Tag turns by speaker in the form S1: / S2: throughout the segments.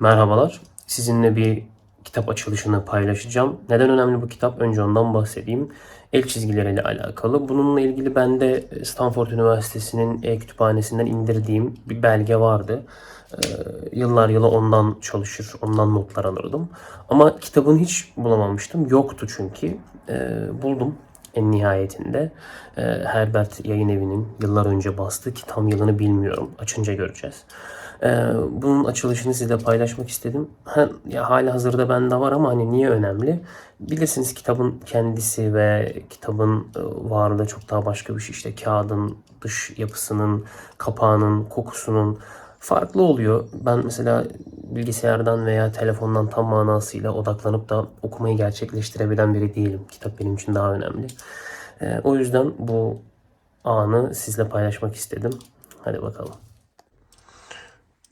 S1: Merhabalar. Sizinle bir kitap açılışını paylaşacağım. Neden önemli bu kitap? Önce ondan bahsedeyim. El çizgileriyle alakalı. Bununla ilgili bende Stanford Üniversitesi'nin e-kütüphanesinden indirdiğim bir belge vardı. Ee, yıllar yılı ondan çalışır, ondan notlar alırdım. Ama kitabını hiç bulamamıştım. Yoktu çünkü. Ee, buldum en nihayetinde. Ee, Herbert Yayın Evi'nin yıllar önce bastığı ki tam yılını bilmiyorum. Açınca göreceğiz. Ee, bunun açılışını sizinle paylaşmak istedim. Ha, ya hala hazırda bende var ama hani niye önemli? Bilirsiniz kitabın kendisi ve kitabın e, varlığı çok daha başka bir şey. İşte kağıdın dış yapısının, kapağının, kokusunun farklı oluyor. Ben mesela bilgisayardan veya telefondan tam manasıyla odaklanıp da okumayı gerçekleştirebilen biri değilim. Kitap benim için daha önemli. Ee, o yüzden bu anı sizle paylaşmak istedim. Hadi bakalım.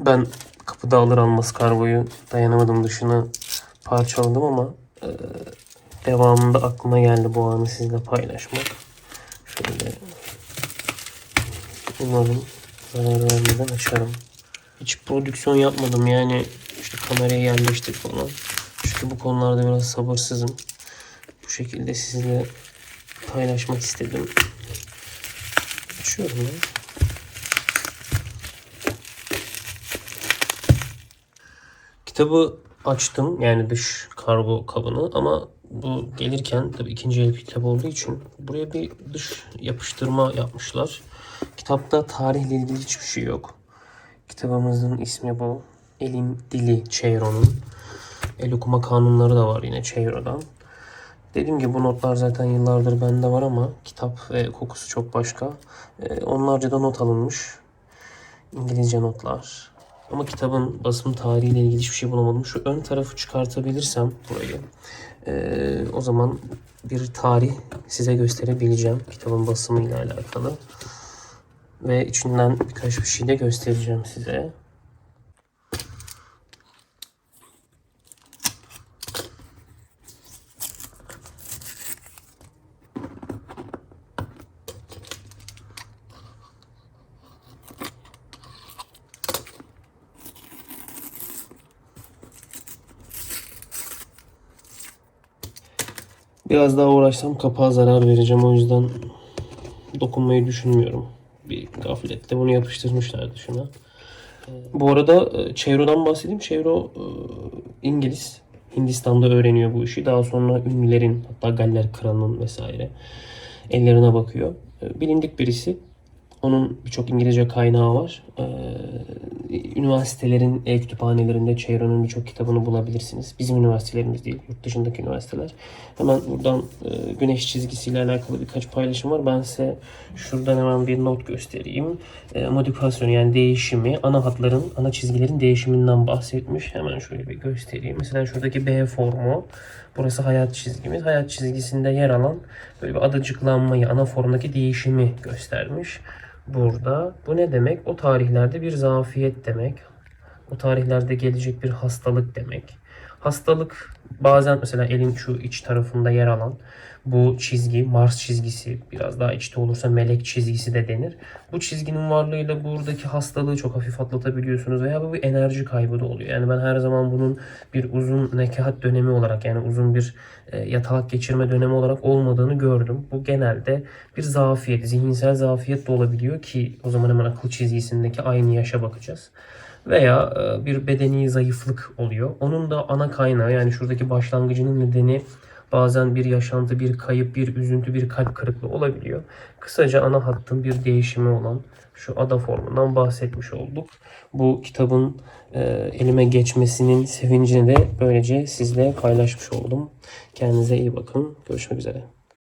S1: Ben kapıda alır almaz kargoyu dayanamadım dışına parçaladım ama e, devamında aklıma geldi bu anı sizinle paylaşmak. Şöyle umarım zarar vermeden açarım. Hiç prodüksiyon yapmadım yani işte kamerayı yerleştir falan. Çünkü bu konularda biraz sabırsızım. Bu şekilde sizinle paylaşmak istedim. Açıyorum ya. Kitabı açtım yani dış kargo kabını ama bu gelirken tabii ikinci el kitap olduğu için buraya bir dış yapıştırma yapmışlar. Kitapta tarihle ilgili hiçbir şey yok. Kitabımızın ismi bu. Elin Dili Çeyro'nun. El okuma kanunları da var yine Çeyro'dan. Dediğim gibi bu notlar zaten yıllardır bende var ama kitap ve kokusu çok başka. Ee, onlarca da not alınmış. İngilizce notlar. Ama kitabın basım tarihiyle ilgili hiçbir şey bulamadım. Şu ön tarafı çıkartabilirsem burayı. ee, o zaman bir tarih size gösterebileceğim. Kitabın basımıyla alakalı. Ve içinden birkaç bir şey de göstereceğim size. Biraz daha uğraşsam kapağa zarar vereceğim. O yüzden dokunmayı düşünmüyorum. Bir gaflette bunu yapıştırmışlardı şuna. Bu arada e, Çevro'dan bahsedeyim. Çevro e, İngiliz. Hindistan'da öğreniyor bu işi. Daha sonra ünlülerin hatta Galler Kralı'nın vesaire ellerine bakıyor. E, Bilindik birisi. Onun birçok İngilizce kaynağı var. Ee, üniversitelerin e-kütüphanelerinde Çeyron'un birçok kitabını bulabilirsiniz. Bizim üniversitelerimiz değil, yurt dışındaki üniversiteler. Hemen buradan e, güneş çizgisiyle alakalı birkaç paylaşım var. Ben size şuradan hemen bir not göstereyim. E, modifikasyonu yani değişimi, ana hatların, ana çizgilerin değişiminden bahsetmiş. Hemen şöyle bir göstereyim. Mesela şuradaki B formu. Burası hayat çizgimiz. Hayat çizgisinde yer alan böyle bir adacıklanmayı, ana formdaki değişimi göstermiş burada. Bu ne demek? O tarihlerde bir zafiyet demek. O tarihlerde gelecek bir hastalık demek. Hastalık bazen mesela elin şu iç tarafında yer alan bu çizgi Mars çizgisi biraz daha içte olursa melek çizgisi de denir. Bu çizginin varlığıyla buradaki hastalığı çok hafif atlatabiliyorsunuz veya bu bir enerji kaybı da oluyor. Yani ben her zaman bunun bir uzun nekahat dönemi olarak yani uzun bir e, yatalak geçirme dönemi olarak olmadığını gördüm. Bu genelde bir zafiyet, zihinsel zafiyet de olabiliyor ki o zaman hemen akıl çizgisindeki aynı yaşa bakacağız veya e, bir bedeni zayıflık oluyor. Onun da ana kaynağı yani şuradaki başlangıcının nedeni bazen bir yaşantı, bir kayıp, bir üzüntü, bir kalp kırıklığı olabiliyor. Kısaca ana hattın bir değişimi olan şu ada formundan bahsetmiş olduk. Bu kitabın e, elime geçmesinin sevincini de böylece sizle paylaşmış oldum. Kendinize iyi bakın. Görüşmek üzere.